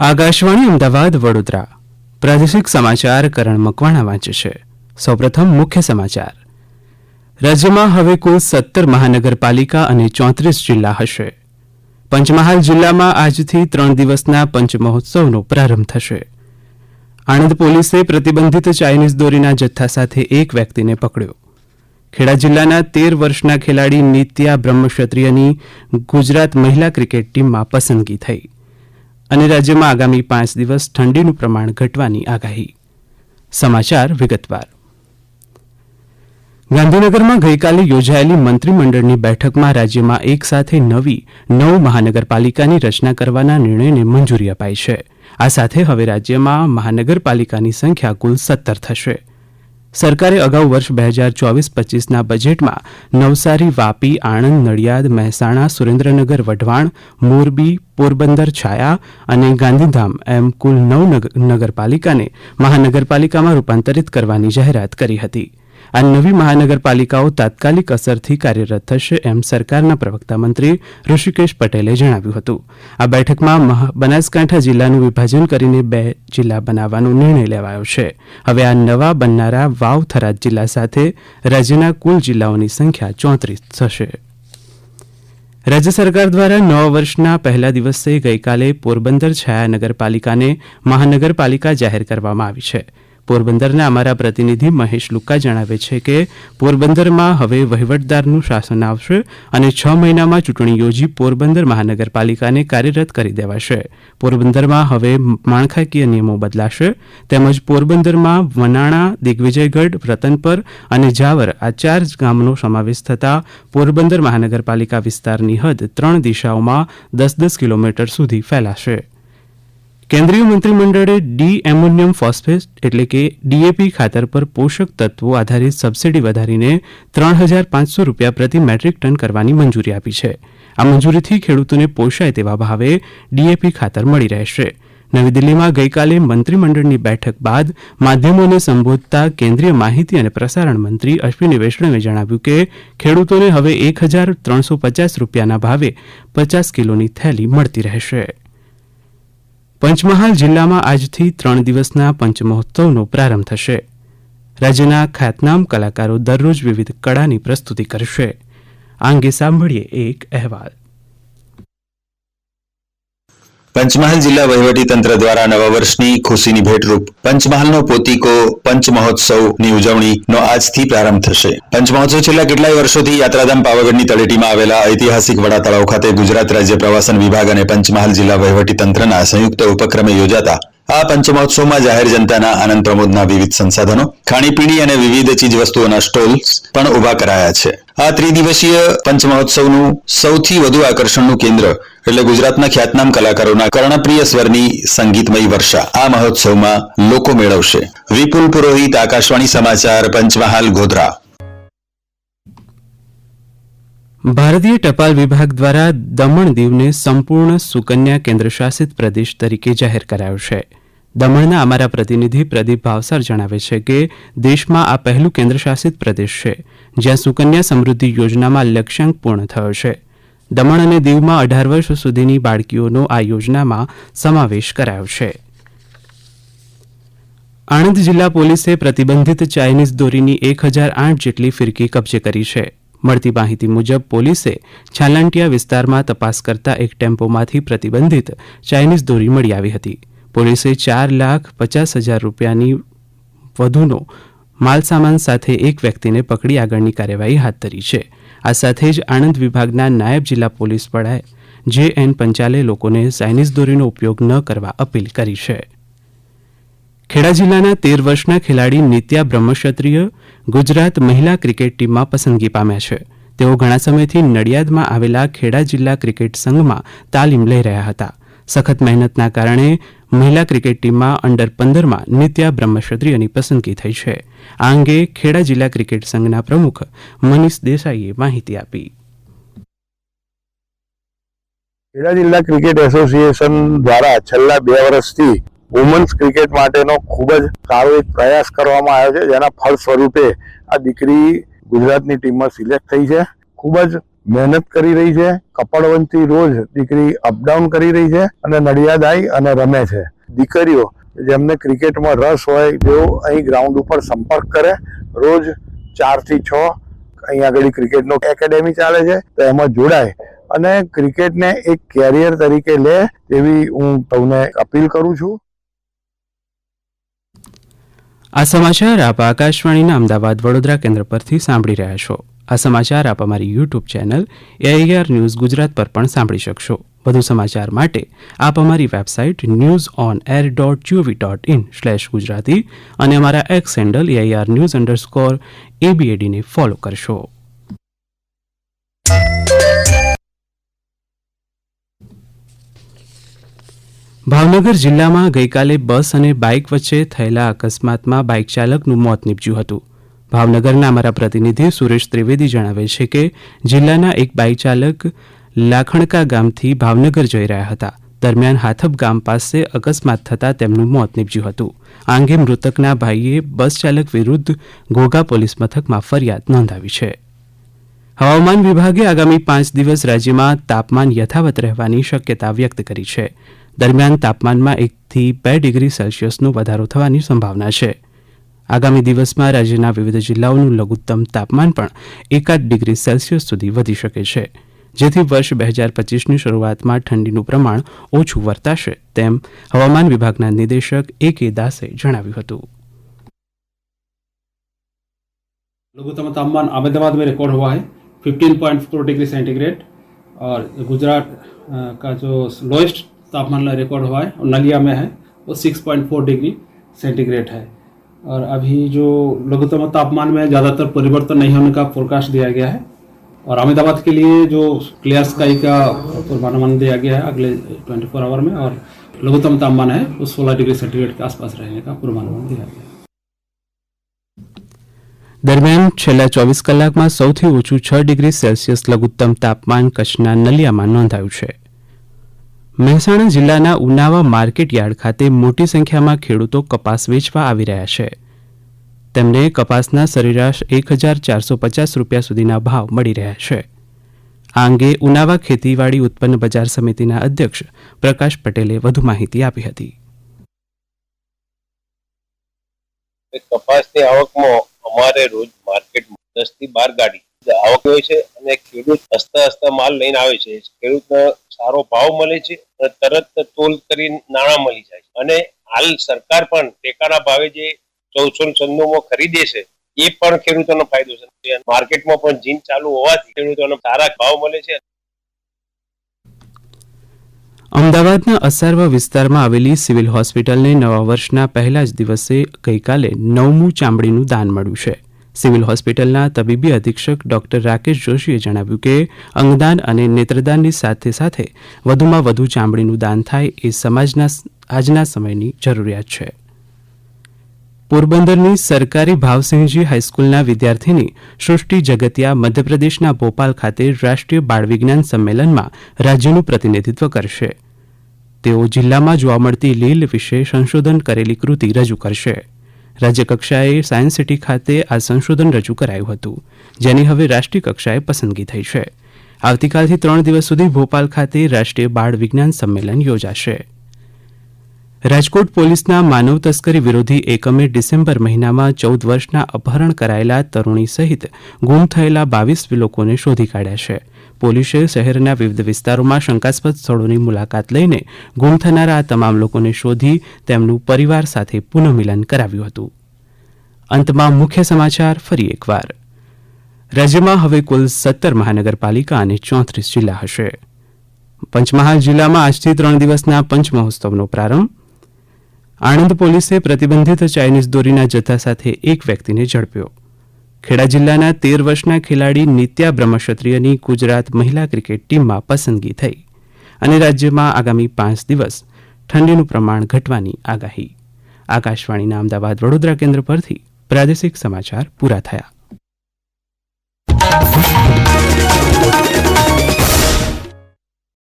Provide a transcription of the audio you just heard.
આકાશવાણી અમદાવાદ વડોદરા. પ્રાદેશિક સમાચાર કરણ મકવાણા વાંચે છે. સૌપ્રથમ મુખ્ય સમાચાર. રાજ્યમાં હવે કુલ સત્તર મહાનગરપાલિકા અને ચોત્રીસ જિલ્લા હશે. પંચમહાલ જિલ્લામાં આજથી ત્રણ દિવસના પંચમહોત્સવનો પ્રારંભ થશે. આણંદ પોલીસે પ્રતિબંધિત ચાઇનીઝ દોરીના જથ્થા સાથે એક વ્યક્તિને પકડ્યો. ખેડા જિલ્લાના તેર વર્ષના ખેલાડી નિત્યા બ્રહ્મક્ષત્રિયની ગુજરાત મહિલા ક્રિકેટ ટીમમાં પસંદગી થઈ. અને રાજ્યમાં આગામી પાંચ દિવસ ઠંડીનું પ્રમાણ ઘટવાની આગાહી. સમાચાર વિગતવાર. ગાંધીનગરમાં ગઈકાલે યોજાયેલી મંત્રીમંડળની બેઠકમાં રાજ્યમાં એક સાથે નવી નવ મહાનગરપાલિકાની રચના કરવાના નિર્ણયને મંજૂરી અપાઈ છે. આ સાથે હવે રાજ્યમાં મહાનગરપાલિકાની સંખ્યા કુલ સત્તર થશે. સરકારે અગાઉ વર્ષ બે હજાર ચોવીસ પચીસના બજેટમાં નવસારી, વાપી, આણંદ, નડિયાદ, મહેસાણા, સુરેન્દ્રનગર, વઢવાણ, મોરબી, પોરબંદર, છાયા અને ગાંધીધામ એમ કુલ નવ નગરપાલિકાને મહાનગરપાલિકામાં રૂપાંતરિત કરવાની જાહેરાત કરી હતી. આ નવી મહાનગરપાલિકાઓ તાત્કાલિક અસરથી કાર્યરત થશે એમ સરકારના પ્રવક્તા મંત્રી ઋષિકેશ પટેલે જણાવ્યું હતું. આ બેઠકમાં બનાસકાંઠા જિલ્લાનું વિભાજન કરીને બે જિલ્લા બનાવવાનો નિર્ણય લેવાયો છે. હવે આ નવા બનનારા વાવ થરાદ જિલ્લા સાથે રાજ્યના કુલ જિલ્લાઓની સંખ્યા ચોત્રીસ થશે. રાજ્ય સરકાર દ્વારા નવા વર્ષના પહેલા દિવસે ગઈકાલે પોરબંદર છાયા નગરપાલિકાને મહાનગરપાલિકા જાહેર કરવામાં આવી છે. પોરબંદરના અમારા પ્રતિનિધિ મહેશ લુક્કા જણાવે છે કે પોરબંદરમાં હવે વહીવટદારનું શાસન આવશે અને છ મહિનામાં ચૂંટણી યોજી પોરબંદર મહાનગરપાલિકાને કાર્યરત કરી દેવાશે. પોરબંદરમાં હવે માળખાકીય નિયમો બદલાશે. તેમજ પોરબંદરમાં વનાણા, દિગ્વિજયગઢ, રતનપર અને જાવર આ ચાર ગામનો સમાવેશ થતાં પોરબંદર મહાનગરપાલિકા વિસ્તારની હદ ત્રણ દિશાઓમાં દસ દસ કિલોમીટર સુધી ફેલાશે. કેન્દ્રીય મંત્રીમંડળે ડી એમોનિયમ ફોસ્ફેટ એટલે કે ડીએપી ખાતર પર પોષક તત્વો આધારિત સબસિડી વધારીને ત્રણ હજાર પાંચસો રૂપિયા પ્રતિ મેટ્રિક ટન કરવાની મંજૂરી આપી છે. આ મંજૂરીથી ખેડૂતોને પોષાય તેવા ભાવે ડીએપી ખાતર મળી રહેશે. નવી દિલ્હીમાં ગઈકાલે મંત્રીમંડળની બેઠક બાદ માધ્યમોને સંબોધતા કેન્દ્રીય માહિતી અને પ્રસારણ મંત્રી અશ્વિની વૈષ્ણવે જણાવ્યું કે ખેડૂતોને હવે એક હજાર ત્રણસો પચાસ રૂપિયાના ભાવે પચાસ કિલોની થેલી મળતી રહેશે. પંચમહાલ જિલ્લામાં આજથી ત્રણ દિવસના પંચમહોત્સવનો પ્રારંભ થશે. રાજ્યના ખ્યાતનામ કલાકારો દરરોજ વિવિધ કળાની પ્રસ્તુતિ કરશે. આ અંગે સાંભળીએ એક અહેવાલ. પંચમહાલ જિલ્લા વહીવટી તંત્ર દ્વારા નવા વર્ષની ખુશીની ભેટરૂપ પંચમહાલનો પોતીકો પંચ મહોત્સવની ઉજવણીનો આજથી પ્રારંભ થશે. પંચમહોત્સવ છેલ્લા કેટલાય વર્ષોથી યાત્રાધામ પાવાગઢની તળેટીમાં આવેલા ઐતિહાસિક વડા તળાવ ખાતે ગુજરાત રાજ્ય પ્રવાસન વિભાગ અને પંચમહાલ જિલ્લા વહીવટી તંત્રના સંયુક્ત ઉપક્રમે યોજાતા આ પંચમહોત્સવમાં જાહેર જનતાના આનંદ પ્રમોદના વિવિધ સંસાધનો, ખાણીપીણી અને વિવિધ ચીજવસ્તુઓના સ્ટોલ્સ પણ ઊભા કરાયા છે. આ ત્રિદિવસીય પંચમહોત્સવનું સૌથી વધુ આકર્ષણનું કેન્દ્ર એટલે ગુજરાતના ખ્યાતનામ કલાકારોના કર્ણપ્રિય સ્વરની સંગીતમય વર્ષા આ મહોત્સવમાં લોકો મેળવશે. વિપુલ પુરોહિત, આકાશવાણી સમાચાર, પંચમહાલ, ગોધરા. ભારતીય ટપાલ વિભાગ દ્વારા દમણ દીવને સંપૂર્ણ સુકન્યા કેન્દ્રશાસિત પ્રદેશ તરીકે જાહેર કરાયો છે. દમણના અમારા પ્રતિનિધિ પ્રદીપ ભાવસાર જણાવે છે કે દેશમાં આ પહેલું કેન્દ્રશાસિત પ્રદેશ છે, જ્યાં સુકન્યા સમૃદ્ધિ યોજનામાં લક્ષ્યાંક પૂર્ણ થયો છે. દમણ અને દીવમાં અઢાર વર્ષ સુધીની બાળકીઓનો આ યોજનામાં સમાવેશ કરાયો છે. આણંદ જિલ્લા પોલીસે પ્રતિબંધિત ચાઇનીઝ દોરીની એક હજાર આઠ જેટલી ફિરકી કબજે કરી છે. મળતી માહિતી મુજબ, પોલીસે છાલાંટિયા વિસ્તારમાં તપાસ કરતા એક ટેમ્પોમાંથી પ્રતિબંધિત ચાઇનીઝ દોરી મળી આવી હતી. પોલીસે ચાર લાખ પચાસ હજાર રૂપિયાની વધુનો માલસામાન સાથે એક વ્યક્તિને પકડી આગળની કાર્યવાહી હાથ ધરી છે. આ સાથે જ આણંદ વિભાગના નાયબ જિલ્લા પોલીસ વડાએ જે એન પંચાલે લોકોને ચાઇનીઝ દોરીનો ઉપયોગ ન કરવા અપીલ કરી છે. ખેડા જિલ્લાના તેર વર્ષના ખેલાડી નિત્યા બ્રહ્મક્ષત્રિય ગુજરાત મહિલા ક્રિકેટ ટીમમાં પસંદગી પામ્યા છે. તેઓ ઘણા સમયથી નડિયાદમાં આવેલા ખેડા જિલ્લા ક્રિકેટ સંઘમાં તાલીમ લઈ રહ્યા હતા. સખત મહેનતના કારણે મહિલા ક્રિકેટ ટીમમાં અંડર પંદરમાં નિત્યા બ્રહ્મક્ષત્રિયની પસંદગી થઈ છે. આ અંગે ખેડા જિલ્લા ક્રિકેટ સંઘના પ્રમુખ મનીષ દેસાઈએ માહિતી આપી. ખેડા જિલ્લા ક્રિકેટ એસોસિએશન દ્વારા છેલ્લા બે વર્ષથી વુમન્સ ક્રિકેટ માટેનો ખૂબ જ સારો એક પ્રયાસ કરવામાં આવ્યો છે. જેના ફળ સ્વરૂપે આ દીકરી ગુજરાતની ટીમમાં સિલેક્ટ થઈ છે. ખૂબ જ મહેનત કરી રહી છે, કપડવંતી રોજ દીકરી અપડાઉન કરી રહી છે અને નડિયાદ આવી અને રમે છે. દીકરીઓ, જેમને ક્રિકેટમાં રસ હોય, તેઓ અહીં ગ્રાઉન્ડ ઉપર સંપર્ક કરે. રોજ ચારથી છ અહીં આગળ ક્રિકેટનો એકેડેમી ચાલે છે, તો એમાં જોડાય. અને ક્રિકેટને એક કેરિયર તરીકે લે તેવી હું તમને અપીલ કરું છું. આ સમાચાર આપ આકાશવાણીના અમદાવાદ વડોદરા કેન્દ્ર પરથી સાંભળી રહ્યા છો. આ સમાચાર આપ અમારી YouTube channel AIR news Gujarat પર પણ સાંભળી શકશો. વધુ સમાચાર માટે આપ અમારી website news on air dot G O V dot in slash Gujarati અને અમારા X handle AIR news underscore એબીએડીને follow કરશો. ભાવનગર જિલ્લામાં ગઈકાલે બસ અને બાઇક વચ્ચે થયેલા અકસ્માતમાં બાઇક ચાલકનું મોત નીપજ્યું હતું. ભાવનગરના અમારા પ્રતિનિધિ સુરેશ ત્રિવેદી જણાવે છે કે જિલ્લાના એક બાઇક ચાલક લાખણકા ગામથી ભાવનગર જઈ રહ્યા હતા. દરમિયાન હાથબ ગામ પાસે અકસ્માત થતાં તેમનું મોત નીપજ્યું હતું. આ અંગે મૃતકના ભાઈએ બસ ચાલક વિરુદ્ધ ઘોઘા પોલીસ મથકમાં ફરિયાદ નોંધાવી છે. હવામાન વિભાગે આગામી પાંચ દિવસ રાજ્યમાં તાપમાન યથાવત રહેવાની શક્યતા વ્યક્ત કરી છે. દરમિયાન તાપમાનમાં એકથી બે ડિગ્રી સેલ્સિયસનો વધારો થવાની સંભાવના છે. આગામી દિવસમાં રાજ્યના વિવિધ જિલ્લાઓનું લઘુત્તમ તાપમાન પણ એકાદ ડિગ્રી સેલ્સિયસ સુધી વધી શકે છે જેથી વર્ષ બે હજાર પચીસની શરૂઆતમાં ઠંડીનું પ્રમાણ ઓછું વર્તાશે તેમ હવામાન વિભાગના નિદેશક એ કે દાસે જણાવ્યું હતું लघुत्तम तापमान अहमदाबाद में रिकॉर्ड हुआ है 15.4 डिग्री सेंटीग्रेड और गुजरात अ, का जो लोएस्ट तापमान रिकॉर्ड हुआ है और नलिया में है वो 6.4 डिग्री सेंटीग्रेड है और अभी जो लघुत्तम तापमान में ज़्यादातर परिवर्तन नहीं होने का फोरकास्ट दिया गया है और अहमदाबाद के लिए जो क्लियर स्काई का पूर्वानुमान दिया गया है अगले 24 फोर आवर में और लघुत्तम तापमान है वो 16 डिग्री सेंटीग्रेड के आसपास रहने का पूर्वानुमान दिया गया है દરમિયાન છેલ્લા ચોવીસ કલાકમાં સૌથી ઓછું છ ડિગ્રી સેલ્સિયસ લઘુત્તમ તાપમાન કચ્છના નલિયામાં નોંધાયું છે મહેસાણા જિલ્લાના ઉનાવા માર્કેટ યાર્ડ ખાતે મોટી સંખ્યામાં ખેડૂતો કપાસ વેચવા આવી રહ્યા છે. તેમને કપાસના સરેરાશ એક હજાર ચારસો પચાસ રૂપિયા સુધીના ભાવ મળી રહ્યા છે. આ અંગે ઉનાવા ખેતીવાડી ઉત્પન્ન બજાર સમિતિના અધ્યક્ષ પ્રકાશ પટેલે વધુ માહિતી આપી હતી. કપાસની આવકમાં અમારે રોજ માર્કેટમાં દસથી બાર ગાડી આવક હોય છે અને ખેડૂત હસતા હસતા માલ લઈને આવે છે. ખેડૂતને સારો ભાવ મળે છે અને તરત તોલ કરી નાણાં મળી જાય છે. અને હાલ સરકાર પણ ટેકાના ભાવે જે ચૌદસો છન્નુમાં ખરીદે છે, એ પણ ખેડૂતોનો ફાયદો છે. માર્કેટમાં પણ જીન ચાલુ હોવાથી ખેડૂતોને સારા ભાવ મળે છે. અમદાવાદના અસારવા વિસ્તારમાં આવેલી સિવિલ હોસ્પિટલને નવા વર્ષના પહેલા જ દિવસે ગઈકાલે નવમું ચામડીનું દાન મળ્યું છે. સિવિલ હોસ્પિટલના તબીબી અધિક્ષક ડોક્ટર રાકેશ જોશીએ જણાવ્યું કે, અંગદાન અને નેત્રદાનની સાથે સાથે વધુમાં વધુ ચામડીનું દાન થાય એ સમાજના આજના સમયની જરૂરિયાત છે. પોરબંદરની સરકારી ભાવસિંહજી હાઈસ્કૂલના વિદ્યાર્થીની સૃષ્ટિ જગતિયા મધ્યપ્રદેશના ભોપાલ ખાતે રાષ્ટ્રીય બાળ વિજ્ઞાન સંમેલનમાં રાજ્યનું પ્રતિનિધિત્વ કરશે. તેઓ જિલ્લામાં જોવા મળતી લીલ વિશે સંશોધન કરેલી કૃતિ રજૂ કરશે. રાજ્યકક્ષાએ સાયન્સ સિટી ખાતે આ સંશોધન રજૂ કરાયું હતું, જેની હવે રાષ્ટ્રીય કક્ષાએ પસંદગી થઈ છે. આવતીકાલથી ત્રણ દિવસ સુધી ભોપાલ ખાતે રાષ્ટ્રીય બાળ વિજ્ઞાન સંમેલન યોજાશે. રાજકોટ પોલીસના માનવ તસ્કરી વિરોધી એકમે ડિસેમ્બર મહિનામાં ચૌદ વર્ષના અપહરણ કરાયેલા તરુણી સહિત ગુમ થયેલા બાવીસ લોકોને શોધી કાઢ્યા છે. પોલીસે શહેરના વિવિધ વિસ્તારોમાં શંકાસ્પદ સ્થળોની મુલાકાત લઈને ગુમ થનારા આ તમામ લોકોને શોધી તેમનું પરિવાર સાથે પુનઃમિલન કરાવ્યું હતું. અંતમાં મુખ્ય સમાચાર ફરી એકવાર. રાજ્યમાં હવે કુલ સત્તર મહાનગરપાલિકા અને ચોત્રીસ જિલ્લા હશે. પંચમહાલ જિલ્લામાં આજથી ત્રણ દિવસના પંચ મહોત્સવનો પ્રારંભ. આણંદ પોલીસે પ્રતિબંધિત ચાઇનીઝ દોરીના જથ્થા સાથે એક વ્યક્તિને ઝડપ્યો. ખેડા જિલ્લાના તેર વર્ષના ખેલાડી નિત્યા બ્રહ્મક્ષત્રિયની ગુજરાત મહિલા ક્રિકેટ ટીમમાં પસંદગી થઈ અને રાજ્યમાં આગામી પાંચ દિવસ ઠંડીનું પ્રમાણ ઘટવાની આગાહી. આકાશવાણીના અમદાવાદ વડોદરા કેન્દ્ર પરથી પ્રાદેશિક સમાચાર પૂરા થયા.